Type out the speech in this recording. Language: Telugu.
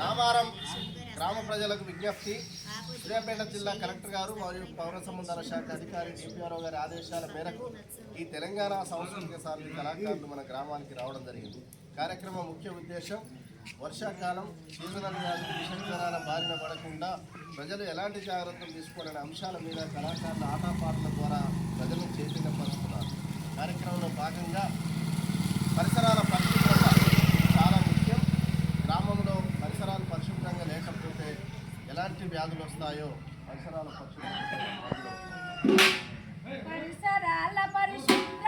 నామారం గ్రామ ప్రజలకు విజ్ఞప్తి. సూర్యాపేట జిల్లా కలెక్టర్ గారు మరియు పౌర సంబంధాల శాఖ అధికారి డిపిఆర్ఓ గారి ఆదేశాల మేరకు ఈ తెలంగాణ సాంస్కృతిక సారథి కళాకారులు మన గ్రామానికి రావడం జరిగింది. కార్యక్రమం ముఖ్య ఉద్దేశం వర్షాకాలం సీజనల్ వ్యాధులు విషజ్వరాల బారిన పడకుండా ప్రజలు ఎలాంటి జాగ్రత్తలు తీసుకోవాలనే అంశాల మీద కళాకారుల ఆటపాటల ద్వారా ప్రజలను చైతన్యపరుస్తున్నారు కార్యక్రమంలో భాగంగా పరిసరాల పరిశుభ్రత చాలా ముఖ్యం గ్రామంలో పరిసరాలు పరిశుభ్రంగా లేకపోతే ఎలాంటి వ్యాధులు వస్తాయో? పరిసరాల పరిశుభ్రత. పరిసరాల పరిశుభ్రత.